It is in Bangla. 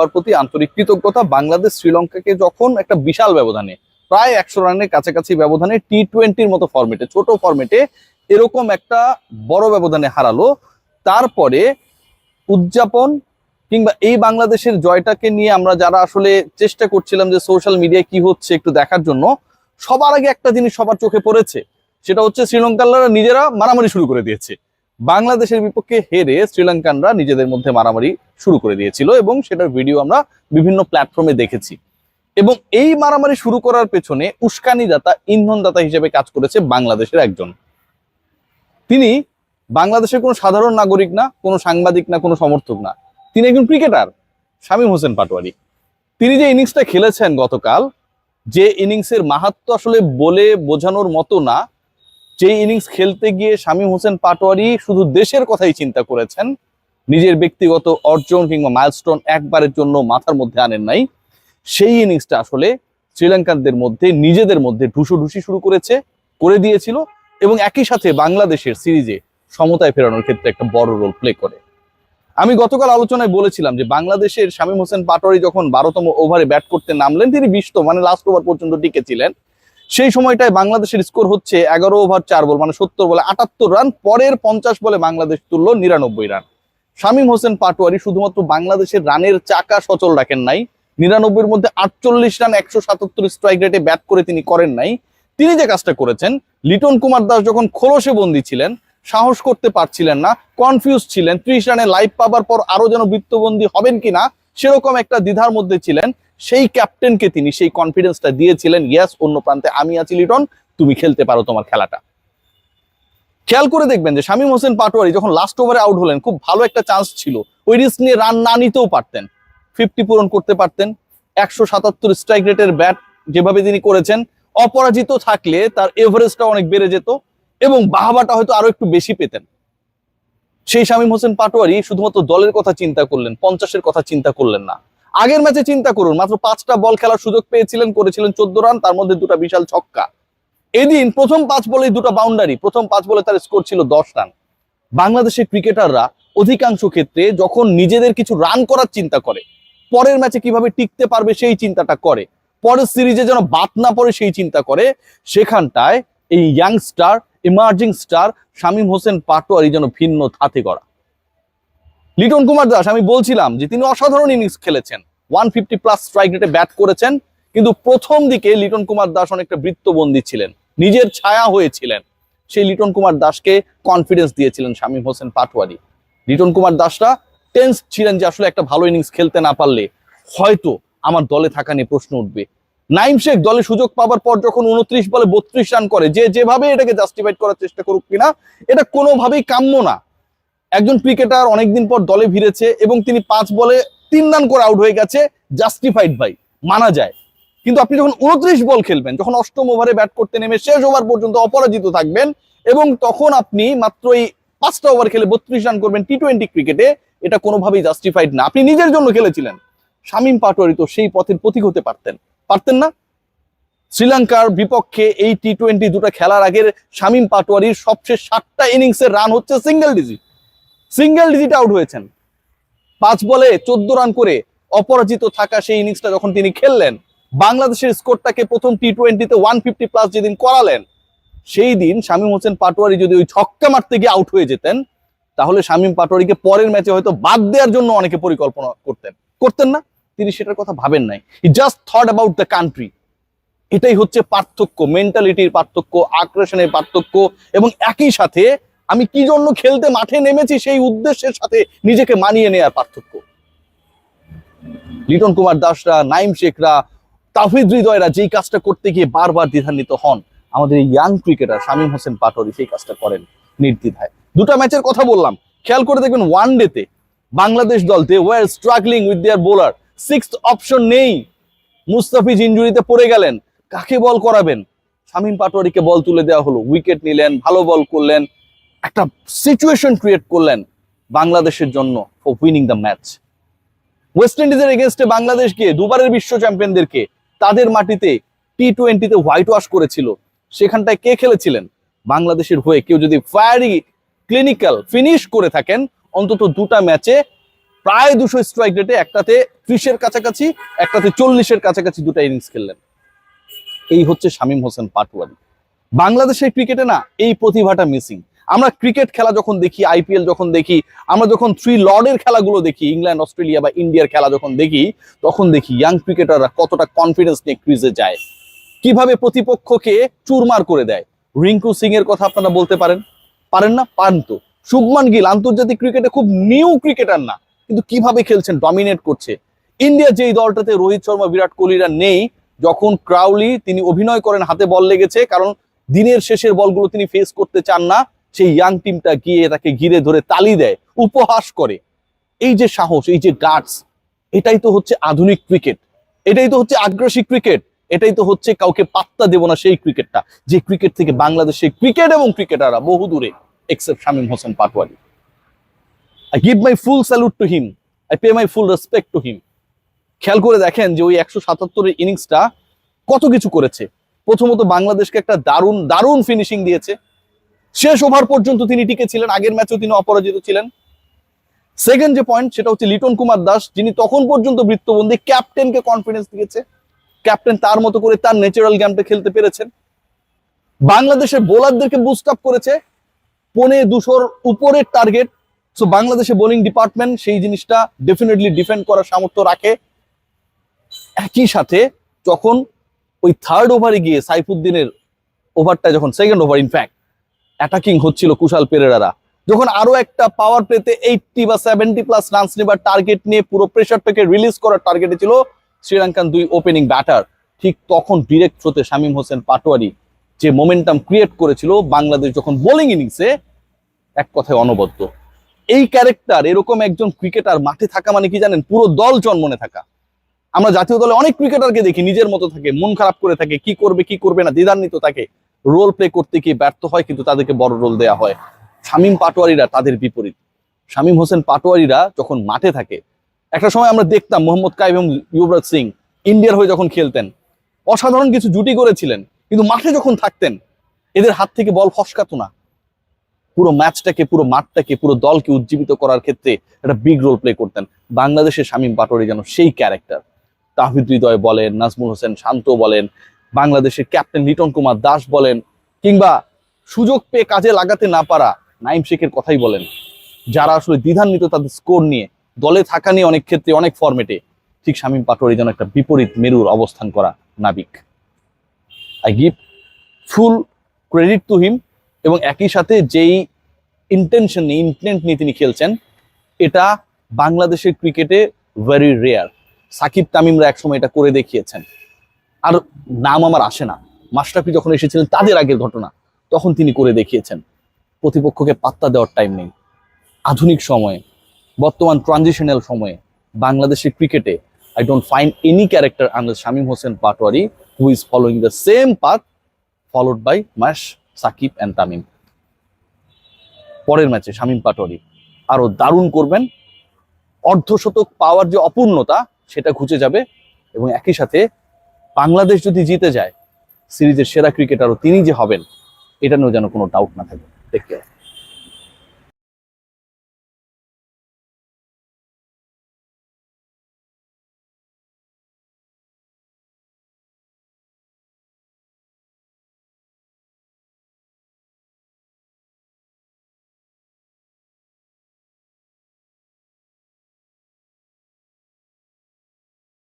তার প্রতি আন্তরিক কৃতজ্ঞতা। বাংলাদেশ শ্রীলঙ্কাকে যখন একটা বিশাল ব্যবধানে, প্রায় একশো রানের কাছাকাছি ব্যবধানে টি টোয়েন্টির মতো ফরম্যাটে ছোট ফরম্যাটে এরকম একটা বড় ব্যবধানে হারালো। তারপরে উদযাপন কিংবা এই বাংলাদেশের জয়টাকে নিয়ে আমরা যারা আসলে চেষ্টা করছিলাম যে সোশ্যাল মিডিয়ায় কি হচ্ছে একটু দেখার জন্য, সবার আগে একটা জিনিস সবার চোখে পড়েছে, সেটা হচ্ছে শ্রীলঙ্কানরা নিজেরা মারামারি শুরু করে দিয়েছে। বাংলাদেশের বিপক্ষে হেরে শ্রীলঙ্কানরা নিজেদের মধ্যে মারামারি শুরু করে দিয়েছিল এবং সেটার ভিডিও আমরা বিভিন্ন প্ল্যাটফর্মে দেখেছি। এবং এই মারামারি শুরু করার পেছনে উস্কানিদাতা, ইন্ধনদাতা হিসেবে কাজ করেছে বাংলাদেশের একজন। তিনি বাংলাদেশের কোনো সাধারণ নাগরিক না, কোনো সাংবাদিক না, কোনো সমর্থক না। তিনি একজন ক্রিকেটার, শামীম হোসেন পাটোয়ারি। তিনি যে ইনিংসটা খেলেছেন গতকাল, যে ইনিংসের মাহাত্ম আসলে বলে বোঝানোর মতো না যে ইনিংস খেলতে গিয়ে শামীম হোসেন পাটোয়ারি শুধু দেশের কথাই চিন্তা করেছেন, নিজের ব্যক্তিগত অর্জন কিংবা মাইলস্টোন একবারের জন্য মাথার মধ্যে আনেন নাই, সেই ইনিংসটা আসলে শ্রীলঙ্কানদের মধ্যে, নিজেদের মধ্যে ঢুসোঢুসি শুরু করেছে, করে দিয়েছিল এবং একই সাথে বাংলাদেশের সিরিজে সমতায় ফেরানোর ক্ষেত্রে একটা বড় রোল প্লে করে। আমি গতকাল আলোচনায় বলেছিলাম যে বাংলাদেশের শামীম হোসেন পাটোয়ারি যখন বারোতম ওভারে ব্যাট করতে নামলেন, তিনি বিশতম মানে লাস্ট ওভার পর্যন্ত টিকেছিলেন সেই সময়টায় বাংলাদেশের স্কোর হচ্ছে এগারো ওভার চার বল মানে সত্তর বলে আটাত্তর রান, পরের পঞ্চাশ বলে বাংলাদেশ তুলল নিরানব্বই রান। শামীম হোসেন পাটোয়ারি শুধুমাত্র বাংলাদেশের রানের চাকা সচল রাখেন নাই, নিরানব্বইয়ের মধ্যে আটচল্লিশ রান, একশো সাতাত্তর স্ট্রাইক রেটে ব্যাট করে তিনি করেন নাই। তিনি যে কাজটা করেছেন, লিটন কুমার দাস যখন খোলসে বন্দী ছিলেন, সাহস করতে পারছিলেন না কনফিউজ ছিলেন, ত্রিশ রানে লাইভ পাবার পর আরও যেন বৃত্তবন্দী হবেন কিনা, সেরকম একটা দ্বিধার মধ্যে ছিলেন। সেই ক্যাপ্টেনকে তিনি সেই কনফিডেন্সটা দিয়েছিলেন ইয়াস অন্য প্রান্তে আমি আছি লিটন, তুমি খেলতে পারো তোমার খেলাটা। খেয়াল করে দেখবেন যে শামীম হোসেন পাটোয়ারি যখন লাস্ট ওভারে আউট হলেন, খুব ভালো একটা চান্স ছিল। ওই রিস্ক নিয়ে রান না নিতেও পারতেন। ফিফটি পূরণ করতে পারতেন। একশো সাতাত্তর স্ট্রাইক রেটের ব্যাট যেভাবে তিনি করেছেন, অপরাজিত থাকলে তার এভারেজটা অনেক বেড়ে যেত এবং বাহাবাটা হয়তো আরও একটু বেশি পেতেন। সেই শামীম হোসেন পাটোয়ারি শুধুমাত্র দলের কথা চিন্তা করলেন, পঞ্চাশের কথা চিন্তা করলেন না। আগের ম্যাচে চিন্তা করুন, মাত্র পাঁচটা বল খেলার সুযোগ পেয়েছিলেন, করেছিলেন চোদ্দ রান, তার মধ্যে দুটা বিশাল ছক্কা। এদিন প্রথম পাঁচ বলে দুটো বাউন্ডারি প্রথম পাঁচ বলে তার স্কোর ছিল দশ রান। বাংলাদেশের ক্রিকেটাররা অধিকাংশ ক্ষেত্রে যখন নিজেদের কিছু রান করার চিন্তা করে, পরের ম্যাচে কীভাবে টিকতে পারবে সেই চিন্তাটা করে, পরের সিরিজে যেন বাদ না পড়ে সেই চিন্তা করে, সেখানটায় এই youngster emerging star Shamim Hossain Patwari যেন ভিন্ন ধাতে করা লিটন কুমার দাস, আমি বলছিলাম যে তিনি অসাধারণ ইনিংস খেলেছেন। ওয়ান ফিফটি প্লাস স্ট্রাইক রেটে ব্যাট করেছেন, কিন্তু প্রথম দিকে লিটন কুমার দাস অনেকটা বৃত্তবন্দী ছিলেন, নিজের ছায়া হয়েছিলেন। সেই লিটন কুমার দাসকে কনফিডেন্স দিয়েছিলেন শামীম হোসেন পাটোয়ারি। লিটন কুমার দাসরা টেন্স ছিলেন যে আসলে একটা ভালো ইনিংস খেলতে না পারলে হয়তো আমার দলে থাকা নিয়ে প্রশ্ন উঠবে। নাইম শেখ দলে সুযোগ পাবার পর যখন উনত্রিশ বলে বত্রিশ রান করে, যে যেভাবে এটাকে জাস্টিফাইড করার চেষ্টা করুক কিনা, এটা কোনোভাবেই কাম্য না। একজন ক্রিকেটার অনেকদিন পর দলে ভিড়েছে এবং তিনি পাঁচ বলে তিন রান করে আউট হয়ে গেছে জাস্টিফাইড ভাই মানা যায়। কিন্তু আপনি যখন উনত্রিশ বল খেলবেন, যখন অষ্টম ওভারে ব্যাট করতে নেমে শেষ ওভার পর্যন্ত অপরাজিত থাকবেন এবং তখন আপনি মাত্র এই পাঁচটা ওভার খেলে বত্রিশ রান করবেন টি টোয়েন্টি ক্রিকেটে, এটা কোনোভাবেই জাস্টিফাইড না। আপনি নিজের জন্য খেলেছিলেন। শামীম পাটোয়ারি তো সেই পথের প্রতীক হতে পারতেন। পারতেন না? শ্রীলঙ্কার বিপক্ষে এই টি টোয়েন্টি দুটো খেলার আগের শামীম পাটোয়ারির সবচেয়ে সাতটা ইনিংসের রান হচ্ছে single digit single digit out হয়েছেন। পাঁচ বলে চোদ্দ রান করে অপরাজিত থাকা সেই ইনিংসটা যখন তিনি খেললেন, বাংলাদেশের স্কোরটাকে প্রথম টি টোয়েন্টিতে ওয়ান ফিফটি প্লাস যেদিন করালেন, সেই দিন শামীম হোসেন পাটোয়ারি যদি ওই ছক্কা মারতে গিয়ে আউট হয়ে যেতেন, তাহলে শামীম পাটোয়ারিকে পরের ম্যাচে হয়তো বাদ দেওয়ার জন্য অনেকে পরিকল্পনা করতেন। করতেন না? তিনি সেটার কথা ভাবেন নাই। He just thought about the country এটাই হচ্ছে পার্থক্য মেন্টালিটির পার্থক্য আগ্রেশনের পার্থক্য এবং একই সাথে আমি কি জন্য খেলতে মাঠে নেমেছি সেই উদ্দেশ্যের সাথে নিজেকে মানিয়ে নেওয়ার পার্থক্য? লিটন কুমার দাসরা, নাইম শেখরা তাহিদ হৃদয়রা যেই কাজটা করতে গিয়ে বারবার দ্বিধান্বিত হন, আমাদের ইয়াং ক্রিকেটার শামীম হোসেন পাটোয়ারি সেই কাজটা করেন নির্দ্বিধায়। দুটা ম্যাচের কথা বললাম। খেয়াল করে দেখবেন ওয়ান ডেতে বাংলাদেশ দল they were struggling with their bowler six option নেই। মুস্তাফিজ ইঞ্জুরিতে পড়ে গেলেন। কাকে বল করাবেন? শামীম পাটোয়ারিকে বল তুলে দেওয়া হলো। উইকেট নিলেন, ভালো বল করলেন। একটা সিচুয়েশন ক্রিয়েট করলেন বাংলাদেশের জন্য for winning the match West ইন্ডিজের এগেনস্টে বাংলাদেশ গিয়ে দুবারের বিশ্ব চ্যাম্পিয়নদেরকে তাদের মাটিতে টি টোয়েন্টিতে হোয়াইট ওয়াশ করেছিল। সেখানটায় কে খেলেছিলেন? বাংলাদেশের হয়ে কেউ যদি ফায়ারি ক্লিনিক্যাল ফিনিশ করে থাকেন, অন্তত দুটা ম্যাচে প্রায় দুশো স্ট্রাইক রেটে একটাতে ত্রিশের কাছাকাছি, একটাতে চল্লিশের কাছাকাছি দুটো ইনিংস খেললেন। এই হচ্ছে শামীম হোসেন পাটওয়ারি বাংলাদেশের ক্রিকেটে না এই প্রতিভাটা মিসিং আমরা ক্রিকেট খেলা যখন দেখি আইপিএল যখন দেখি, আমরা যখন থ্রি লর্ডের খেলাগুলো দেখি ইংল্যান্ড অস্ট্রেলিয়া বা ইন্ডিয়ার খেলা যখন দেখি, তখন দেখি ইয়াং ক্রিকেটাররা কতটা কনফিডেন্স নিয়ে ক্রিজে যায়। কীভাবে প্রতিপক্ষকে চুরমার করে দেয়। রিঙ্কু সিং এর কথা আপনারা বলতে পারেন। পারেন না? পারেন তো। শুভমান গিল আন্তর্জাতিক ক্রিকেটে খুব নিউ ক্রিকেটার না, কিন্তু কীভাবে খেলছেন? ডমিনেট করছে। ইন্ডিয়া যেই দলটাতে রোহিত শর্মা, বিরাট কোহলিরা নেই, যখন ক্রাউলি তিনি অভিনয় করেন, হাতে বল লেগেছে, কারণ দিনের শেষের বলগুলো তিনি ফেস করতে চান না। সেই ইয়াং টিমটা গিয়ে তাকে ঘিরে ধরে তালি দেয়, উপহাস করে। এই যে সাহস, এই যে গার্ডস এটাই তো হচ্ছে আধুনিক ক্রিকেট এটাই তো হচ্ছে আগ্রাসী ক্রিকেট এটাই তো হচ্ছে কাউকে পাত্তা দেব না সেই ক্রিকেটটা যে ক্রিকেট থেকে বাংলাদেশের ক্রিকেট এবং ক্রিকেটাররা বহু দূরে except Shamim Hossain Patwari I give my full salute to him I pay my full respect to him খেয়াল করে দেখেন যে ওই একশো সাতাত্তরের ইনিংসটা কত কিছু করেছে। প্রথমত বাংলাদেশকে একটা দারুণ দারুণ ফিনিশিং দিয়েছে। শেষ ওভার পর্যন্ত তিনি টিকে ছিলেন আগের ম্যাচেও তিনি অপরাজিত ছিলেন। সেকেন্ড যে পয়েন্ট সেটা হচ্ছে লিটন কুমার দাস, যিনি তখন পর্যন্ত বৃত্তবন্দী ক্যাপ্টেনকে কনফিডেন্স দিয়েছে। ক্যাপ্টেন তার মতো করে তার ন্যাচারাল গেমটা খেলতে পেরেছেন। বাংলাদেশের বোলারদেরকে বুস্ট আপ করেছে পনে দুশোর উপরের টার্গেট সো বাংলাদেশের বোলিং ডিপার্টমেন্ট সেই জিনিসটা ডেফিনেটলি ডিফেন্ড করার সামর্থ্য রাখে। একই সাথে যখন ওই থার্ড ওভারে গিয়ে সাইফুদ্দিনের ওভারটা যখন সেকেন্ড ওভার ইনফ্যাক্ট অ্যাটাকিং হচ্ছিল কুশাল পেরেরারা। যখন আরও একটা পাওয়ার প্লেতে এইটটি বা সেভেন্টি প্লাস রানস নেবার টার্গেট নিয়ে পুরো প্রেশারটাকে রিলিজ করার টার্গেটে ছিল শ্রীলঙ্কান দুই ওপেনিং ব্যাটার ঠিক তখন ডিরেক্ট থ্রোতে শামীম হোসেন পাটোয়ারি যে মোমেন্টাম ক্রিয়েট করেছিল বাংলাদেশ যখন বোলিং ইনিংসে এক কথায় অনবদ্য। এই ক্যারেক্টার এরকম একজন ক্রিকেটার মাঠে থাকা মানে কি জানেন? পুরো দল জন্মনে থাকা। আমরা জাতীয় দলে অনেক ক্রিকেটারকে দেখি, নিজের মতো থাকে, মন খারাপ করে থাকে, কি করবে কি করবে না, দ্বিধান্বিত থাকে। রোল প্লে করতে গিয়ে ব্যর্থ হয়, কিন্তু তাদেরকে বড় রোল দেওয়া হয়। শামীম পাটোয়ারিরা তাদের বিপরীত। শামীম হোসেন পাটোয়ারিরা যখন মাঠে থাকে, একটা সময় আমরা দেখতাম মোহাম্মদ কাইম এবং যুবরাজ সিং ইন্ডিয়ার হয়ে যখন খেলতেন, অসাধারণ কিছু জুটি করেছিলেন, কিন্তু মাঠে যখন থাকতেন, এদের হাত থেকে বল ফসকাতো না। পুরো ম্যাচটাকে, পুরো মাঠটাকে, পুরো দলকে উজ্জীবিত করার ক্ষেত্রে একটা বিগ রোল প্লে করতেন। বাংলাদেশের শামীম পাটোয়ারি যেন সেই ক্যারেক্টার তাহিদ হৃদয় বলেন, নাজমুল হোসেন শান্ত বলেন বাংলাদেশের ক্যাপ্টেন লিটন কুমার দাস বলেন, কিংবা সুযোগ পেয়ে কাজে লাগাতে না পারা নাইম শেখের কথাই বলেন। যারা আসলে দ্বিধান্বিত তাদের স্কোর নিয়ে, দলে থাকা নিয়ে অনেক ক্ষেত্রে অনেক ফরম্যাটে ঠিক শামীম পাটোয়ারি যেন একটা বিপরীত মেরুর অবস্থান করা নাবিক। I give full credit to him এবং একই সাথে যেই ইন্টেনশন নিয়ে ইন্টেন্ট নিয়ে তিনি খেলছেন, এটা বাংলাদেশের ক্রিকেটে ভেরি রেয়ার সাকিব তামিমরা একসময় এটা করে দেখিয়েছেন। আর নাম আমার আসে না। মাস্টারফি যখন এসেছিলেন তাদের আগের ঘটনা, তখন তিনি করে দেখিয়েছেন। প্রতিপক্ষকে পাত্তা দেওয়ার টাইম নেই। আধুনিক সময়ে, বর্তমান ট্রানজিশনাল সময়ে, বাংলাদেশের ক্রিকেটে I don't find any character under Shamim Hossain Patwari who is following the same path followed by Mash Shakib and Tamim পরের ম্যাচে শামীম পাটোয়ারি। আরও দারুণ করবেন। অর্ধশতক পাওয়ার যে অপূর্ণতা, সেটা ঘুচে যাবে এবং একই সাথে বাংলাদেশ যদি জিতে যায়, সিরিজের সেরা ক্রিকেটারও তিনি যে হবেন, এটা নিয়েও যেন কোনো ডাউট না থাকে। দেখতে